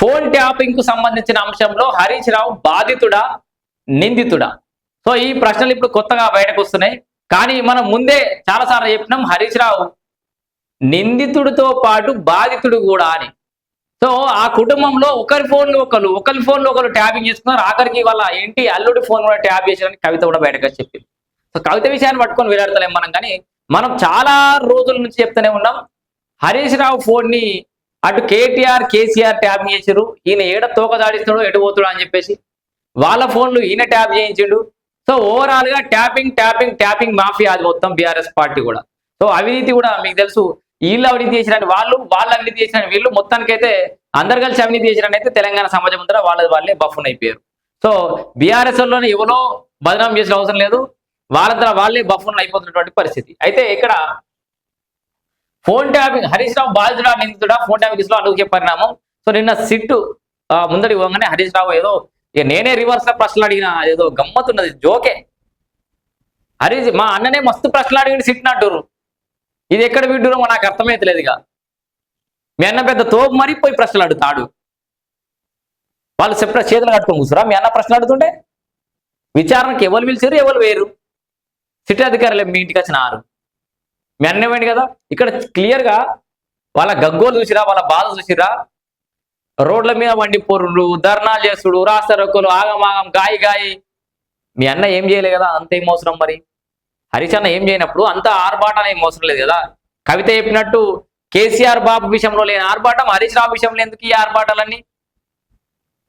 Phone ట్యాపింగ్కు సంబంధించిన అంశంలో హరీష్ రావు బాధితుడా నిందితుడా? సో ఈ ప్రశ్నలు ఇప్పుడు కొత్తగా బయటకు వస్తున్నాయి. కానీ మనం ముందే చాలాసార్లు చెప్పినాం హరీష్ రావు నిందితుడితో పాటు బాధితుడు కూడా అని. సో ఆ కుటుంబంలో ఒకరి ఫోన్లు ఒకరు ఒకరి ఫోన్లో ఒకరు ట్యాపింగ్ చేసుకున్నారు. ఆఖరికి వాళ్ళ ఇంటి అల్లుడి ఫోన్ కూడా ట్యాప్ చేశారని కవిత కూడా బయటకు చెప్పింది. సో కవిత విషయాన్ని పట్టుకొని వేలాడతలేం మనం కానీ మనం చాలా రోజుల నుంచి చెప్తూనే ఉన్నాం. హరీష్ రావు ఫోన్ని అటు కేటీఆర్ కేసీఆర్ ట్యాప్ చేశారు ఈయన ఏడ తోక దాడిస్తాడో ఎటు పోతాడో అని చెప్పేసి వాళ్ళ ఫోన్లు ఈయన ట్యాప్ చేయించిండు. సో ఓవరాల్గా ట్యాపింగ్ ట్యాపింగ్ ట్యాపింగ్ మాఫియా అది మొత్తం బీఆర్ఎస్ పార్టీ కూడా. సో అవినీతి కూడా మీకు తెలుసు వీళ్ళు అవినీతి చేసిన వాళ్ళు వాళ్ళు అవినీతి చేసిన వీళ్ళు మొత్తానికైతే అందరు కలిసి అవినీతి చేసిన అయితే తెలంగాణ సమాజం ముందర వాళ్ళ వాళ్ళే బఫున్ అయిపోయారు. సో బీఆర్ఎస్లోనే ఎవరో బదనాం చేసిన అవసరం లేదు. వాళ్ళ వాళ్ళే బఫున్ అయిపోతున్నటువంటి పరిస్థితి. అయితే ఇక్కడ ఫోన్ ట్యాపింగ్ హరీష్ రావు బాధితుడా నిందితుడా ఫోన్ ట్యాపింగ్ కేసులో అనూహ్య పరిణామం సో నిన్న సిట్టు ముందడి పోగానే హరీష్ రావు ఏదో ఇక నేనే రివర్స్లో ప్రశ్నలు అడిగిన ఏదో గమ్మత్తున్నది జోకే హరీష్ మా అన్ననే మస్తు ప్రశ్నలు అడిగి సిట్ అంటారు ఇది ఎక్కడ విడ్డూరో నాకు అర్థమైతలేదు ఇక. మీ అన్న పెద్ద తోపు మరీ పోయి ప్రశ్నలు అడుగుతాడు. వాళ్ళు సెపరేట్ చేతులు కట్టుకొని కూర్చురా మీ అన్న ప్రశ్నలు అడుగుతుంటే? విచారణకి ఎవరు పిలిచారు ఎవరు వేరు సిటీ అధికారులు మీ ఇంటికి వచ్చిన ఆరు మీ అన్న కదా? ఇక్కడ క్లియర్గా వాళ్ళ గగ్గోలు చూసిరా వాళ్ళ బాధ చూసిరా? రోడ్ల మీద వండి ధర్నాలు చేసుడు రాసరకులు ఆగమాగం గాయి గాయి. మీ అన్న ఏం చేయలే కదా? అంత ఏం అవసరం మరి? హరీష్ అన్న ఏం చేయనప్పుడు అంత ఆర్భాటం ఏం అవసరం లేదు కదా? కవిత చెప్పినట్టు కేసీఆర్ బాబు విషయంలో లేని ఆర్భాటం హరీష్ రావు విషయంలో ఎందుకు ఈ ఆర్భాటాలన్నీ?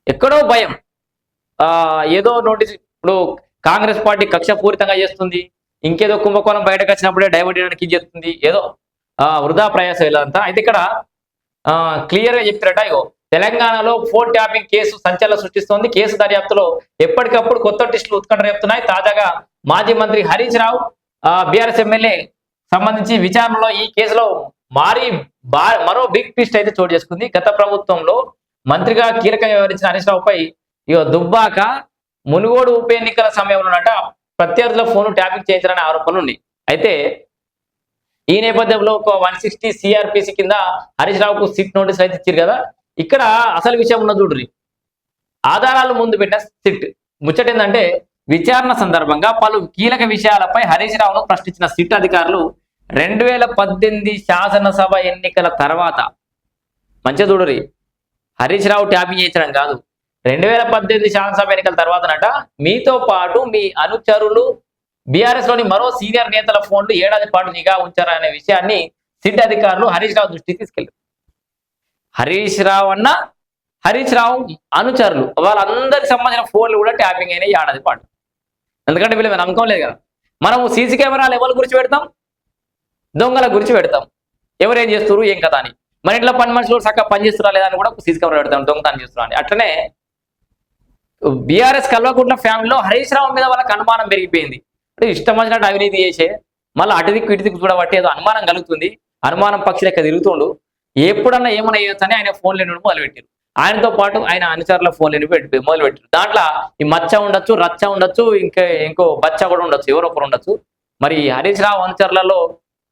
ఎక్కడో భయం. ఆ ఏదో నోటీస్ ఇప్పుడు కాంగ్రెస్ పార్టీ కక్ష పూరితంగా చేస్తుంది. ఇంకేదో కుంభకోణం బయటకు వచ్చినప్పుడే డైవర్ట్ చేయడానికి చెప్తుంది ఏదో వృధా ప్రయాసం ఇలాంతా అయితే ఇక్కడ క్లియర్గా చెప్తారట ఇగో తెలంగాణలో ఫోన్ ట్యాపింగ్ కేసు సంచలనం సృష్టిస్తోంది. కేసు దర్యాప్తులో ఎప్పటికప్పుడు కొత్త టెస్టులు ఉత్కంఠ రేపుతున్నాయి. తాజాగా మాజీ మంత్రి హరీష్ రావు బీఆర్ఎస్ ఎమ్మెల్యే సంబంధించి విచారణలో ఈ కేసులో మారి మరో బిగ్ ట్విస్ట్ అయితే చోటు చేసుకుంది. గత ప్రభుత్వంలో మంత్రిగా కీలకంగా వ్యవహరించిన హరీష్ రావుపై ఇక దుబ్బాక మునుగోడు ఉప ఎన్నికల సమయంలోనట ప్రత్యర్థుల ఫోన్ ట్యాపింగ్ చేయించాలనే ఆరోపణలు ఉన్నాయి. అయితే ఈ నేపథ్యంలో ఒక వన్ సిక్స్టీ సిఆర్పిసి కింద హరీష్ రావుకు సిట్ నోటీస్ అయితే ఇచ్చారు కదా. ఇక్కడ అసలు విషయం ఉన్న చూడ్రి ఆధారాలు ముందు పెట్టిన సిట్. ముచ్చట ఏంటంటే విచారణ సందర్భంగా పలు కీలక విషయాలపై హరీష్ రావును ప్రశ్నించిన సిట్ అధికారులు రెండు వేల పద్దెనిమిది శాసనసభ ఎన్నికల తర్వాత మంచిగా చూడరి హరీష్ రావు ట్యాపింగ్ చేయించడం కాదు. రెండు వేల పద్దెనిమిది శాసనసభ ఎన్నికల తర్వాతనట మీతో పాటు మీ అనుచరులు బీఆర్ఎస్లోని మరో సీనియర్ నేతల ఫోన్లు ఏడాది పాటు నిఘా ఉంచారనే విషయాన్ని సిట్ అధికారులు హరీష్ రావు దృష్టికి తీసుకెళ్ళారు హరీష్ రావు అన్న హరీష్ రావు అనుచరులు వాళ్ళందరికి సంబంధించిన ఫోన్లు కూడా ట్యాపింగ్ అయినాయి ఏడాది పాటు. ఎందుకంటే వీళ్ళు మేము నమ్మకం లేదు కదా. మనం సీసీ కెమెరాలు ఎవరి గురించి పెడతాం? దొంగల గురించి పెడతాం. ఎవరేం చేస్తారు ఏం కదా అని. మన ఇంట్లో పని మనుషులు చక్కగా పని చేస్తున్నా లేదా అని కూడా సీసీ కెమెరా పెడతాం దొంగతనం చేస్తున్నా అని. అట్లనే బీఆర్ఎస్ కల్వకుంట్ల ఫ్యామిలీలో హరీష్ రావు మీద వాళ్ళకి అనుమానం పెరిగిపోయింది. ఇష్టం వచ్చినట్టు అవినీతి చేసే మళ్ళీ అటు దిక్కు ఇటు చూడబట్టి ఏదో అనుమానం కలుగుతుంది. అనుమానం పక్షి లెక్క తిరుగుతుండు. ఎప్పుడన్నా ఏమైనా చేయొచ్చు అని ఆయన ఫోన్ లేని మొదలుపెట్టారు. ఆయనతో పాటు ఆయన అనుచరుల ఫోన్ లేని పెట్టి మొదలుపెట్టారు. దాంట్లో ఈ మచ్చ ఉండొచ్చు రచ్చ ఉండొచ్చు ఇంకా ఇంకో బచ్చ కూడా ఉండొచ్చు ఎవరో ఒకరు ఉండొచ్చు. మరి హరీష్ రావు అనుచరులలో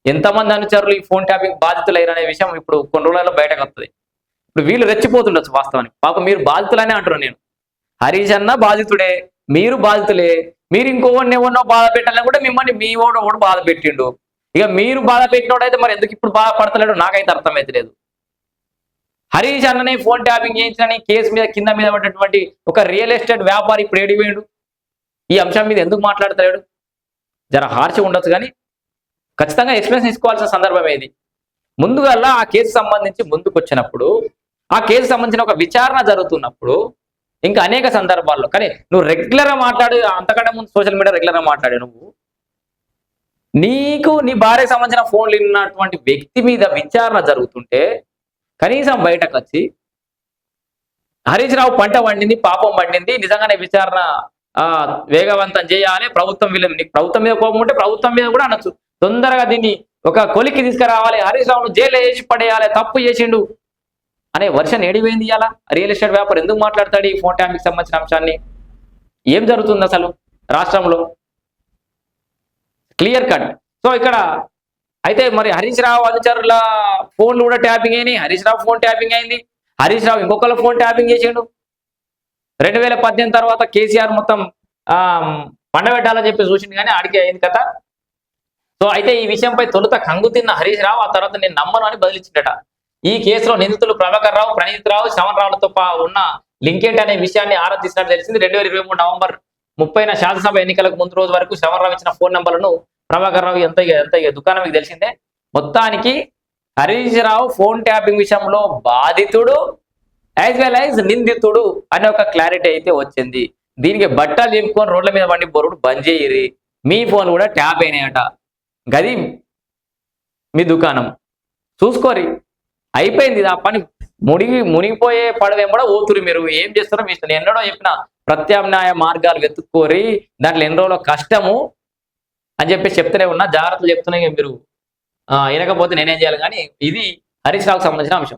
ఎంతమంది అనుచరులు ఈ ఫోన్ ట్యాపింగ్ బాధితులయ్యారనే విషయం ఇప్పుడు కొన్ని రోజులలో బయటకు వస్తుంది ఇప్పుడు వీళ్ళు రెచ్చిపోతుండొచ్చు వాస్తవానికి. పాప మీరు బాధితులనే అంటారు నేను. హరీష్ అన్న బాధితుడే మీరు బాధితులే. మీరు ఇంకోవన్నీ ఎవరినో బాధ పెట్టాలని కూడా మిమ్మల్ని మీ ఓడు ఒకడు బాధ పెట్టిండు. ఇక మీరు బాధ పెట్టినోడైతే మరి ఎందుకు ఇప్పుడు బాధపడతలేడు నాకైతే అర్థమైతే లేదు హరీష్ అన్ననే ఫోన్ ట్యాపింగ్ చేయించిన కేసు మీద కింద మీద పడ్డటువంటి ఒక రియల్ ఎస్టేట్ వ్యాపారి ఇప్పుడు ఏడిపోయాడు ఈ అంశం మీద ఎందుకు మాట్లాడతలేడు? జర హార్ష ఉండొచ్చు కానీ ఖచ్చితంగా ఎక్స్ప్లెయిన్ తీసుకోవాల్సిన సందర్భం ఏది? ముందుగా ఆ కేసు సంబంధించి ముందుకు వచ్చినప్పుడు ఆ కేసు సంబంధించిన ఒక విచారణ జరుగుతున్నప్పుడు ఇంకా అనేక సందర్భాల్లో. కానీ నువ్వు రెగ్యులర్గా మాట్లాడు అంతకంటే ముందు సోషల్ మీడియా రెగ్యులర్గా మాట్లాడు నువ్వు. నీకు నీ భార్యకు సంబంధించిన ఫోన్లు విన్నటువంటి వ్యక్తి మీద విచారణ జరుగుతుంటే కనీసం బయటకు వచ్చి హరీష్ రావు పంట పండింది పాపం పండింది నిజంగానే విచారణ వేగవంతం చేయాలి ప్రభుత్వం వీళ్ళ నీకు ప్రభుత్వం మీద కోపం ఉంటే ప్రభుత్వం మీద కూడా అనొచ్చు. తొందరగా దీన్ని ఒక కొలికి తీసుకురావాలి. హరీష్ రావును జైలు వేసి పడేయాలి తప్పు చేసిండు. అనే వర్షన్ ఏడిపోయింది ఇవాళ రియల్ ఎస్టేట్ వ్యాపారం ఎందుకు మాట్లాడతాడు ఈ ఫోన్ ట్యాపింగ్ సంబంధించిన అంశాన్ని? ఏం జరుగుతుంది అసలు రాష్ట్రంలో? Clear cut. సో ఇక్కడ అయితే మరి హరీష్ రావు అనుచరుల ఫోన్లు కూడా ట్యాపింగ్ అయినాయి. హరీష్ రావు ఫోన్ ట్యాపింగ్ అయింది. హరీష్ రావు ఇంకొకళ్ళ ఫోన్ ట్యాపింగ్ చేసిండు. రెండు వేల పద్దెనిమిది తర్వాత కేసీఆర్ మొత్తం పండబెట్టాలని చెప్పి చూసింది కానీ ఆడికి అయింది కదా సో అయితే ఈ విషయంపై తొలుత కంగు తిన్న హరీష్ రావు ఆ తర్వాత నేను నమ్మను అని బదిలిచ్చిండట. ఈ కేసులో నిందితులు ప్రభాకర్ రావు ప్రణీత్ రావు శ్రవణ్ రావులతో ఉన్న లింకేట్ అనే విషయాన్ని ఆరా తీసినట్టు తెలిసింది. రెండు వేల ఇరవై మూడు నవంబర్ ముప్పైన శాసనసభ ఎన్నికలకు ముందు రోజు వరకు శ్రవణ్ రావు ఇచ్చిన ఫోన్ నెంబర్లను ప్రభాకర్ రావు ఎంత ఎంత దుకాణం మీకు తెలిసిందే? మొత్తానికి హరీష్ రావు ఫోన్ ట్యాపింగ్ విషయంలో బాధితుడు యాజ్ వెల్ యాజ్ నిందితుడు అనే ఒక క్లారిటీ అయితే వచ్చింది. దీనికి బట్టలు చెప్పుకొని రోడ్ల మీద వండి బొరుడు బంద్ చేయరి మీ ఫోన్ కూడా ట్యాప్ అయినాయట. గది మీ దుకాణం. చూసుకోరి అయిపోయింది ఆ పని. మునిగి మునిగిపోయే పడవేం కూడా ఊతురు మీరు. ఏం చేస్తారో మీ ఇష్టం ఎన్నడో చెప్పిన ప్రత్యామ్నాయ మార్గాలు వెతుక్కోరి దాంట్లో ఎన్ని రోజులు కష్టము అని చెప్పి చెప్తూనే ఉన్నా. జాగ్రత్తలు చెప్తున్నాయి మీరు. ఆ, వినకపోతే నేనేం చేయాలి? కానీ ఇది హరీష్ రావుకు సంబంధించిన అంశం.